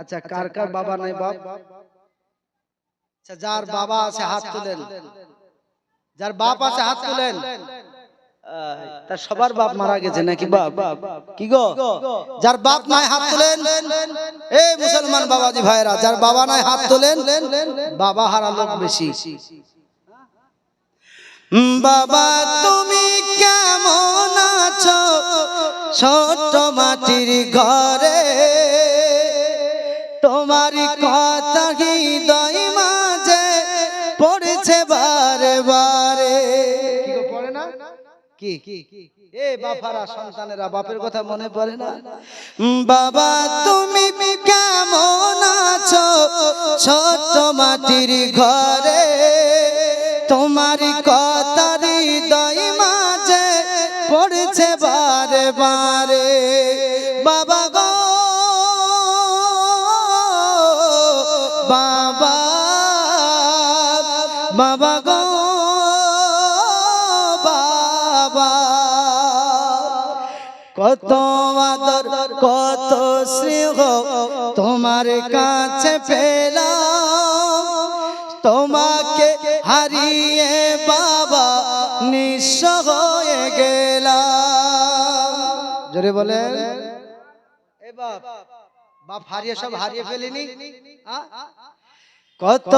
আচ্ছা কার কার বাবা নাই বাপ? আচ্ছা যার বাবা আছে হাত তুলেন। যার বাপ আছে হাত তুলেন। তার সবার বাপ মারা গেছে নাকি বাপ? কি গো? যার বাপ নাই হাত তুলেন। এই মুসলমান বাবাজি ভাইরা যার বাবা নাই হাত তোলেন। বাবা হারা লোক বেশি। বাবা তুমি কেমন আছো? ছোট মাটির ঘরে পড়েছে বারে বারে কি পড়ে না? কি? এ বাপারা সন্তানেরা বাপের কথা মনে পড়ে না? বাবা তুমি কেমন আছো? ছোট মাটির ঘরে। তোমার কথা হৃদয় মাঝে পড়েছে বারে বারে বাবা গো, বাবা। কত আদর, কত স্নেহ তোমার কাছে পেলাম। তোমাকে হারিয়ে বাবা নিঃস্ব হয়ে গেলাম। জোরে বলে বাপ হারিয়ে সব হারিয়ে ফেলিনি? কত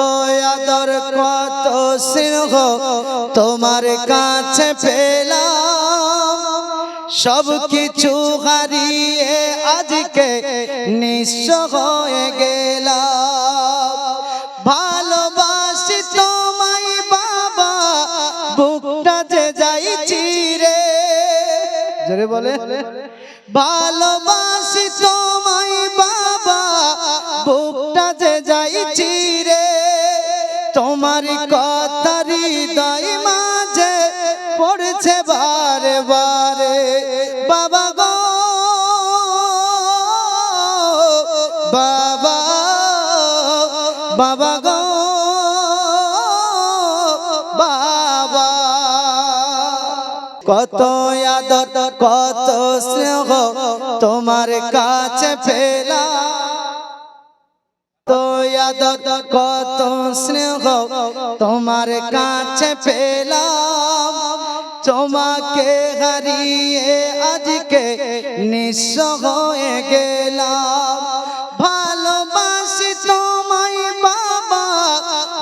আদর কত স্নেহ তোমার কাছে পেলাম। সব কিছু হারিয়ে আজকে নিঃস্ব হয়ে গেলাম। ভালোবাসি তোমায় বাবা বুকটা যে যাইছি রে। বলে। ভালোবাসি তোমায় তোমার কথা হৃদয় মাঝে পড়ছে বারে বারে। বাবা গো, বাবা বাবা গো, বাবা। কত আদর, কত স্নেহ তোমার কাছে পেলা কত স্নেহ তোমার কাছে পেলাম। তোমাকে হারিয়ে আজকে নিঃস্ব হয়ে গেলাম। ভালোবাসি তোমায় বাবা,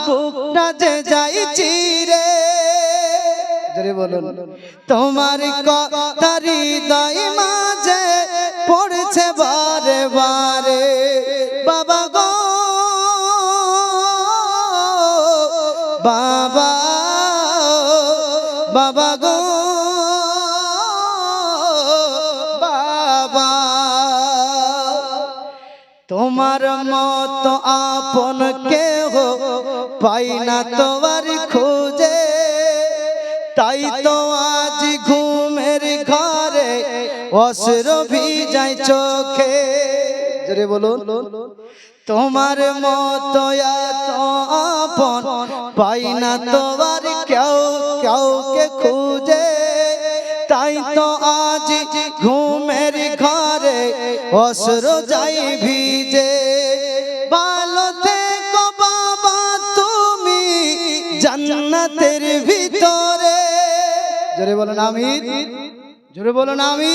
বুকটা যে যাইছি রে। বলুন। তোমার কথা হৃদয় মাঝে পড়ছে বারে বারে। বাবা গো, বাবা। তোমার মত আপন কেহ পাই না তোমার খুঁজে। তাই তো আজ ঘুমের ঘরে অসর ভিজাই চোখে। জোরে বলুন। তোমার মতো এত আপন পাই না তোমার ঘুমের ঘরে অসর যাই ভিজে। ভালো থেকো বাবা তুমি জান্নাতের ভিতরে। জোরে বলুন আমি জোরে বলুন আমি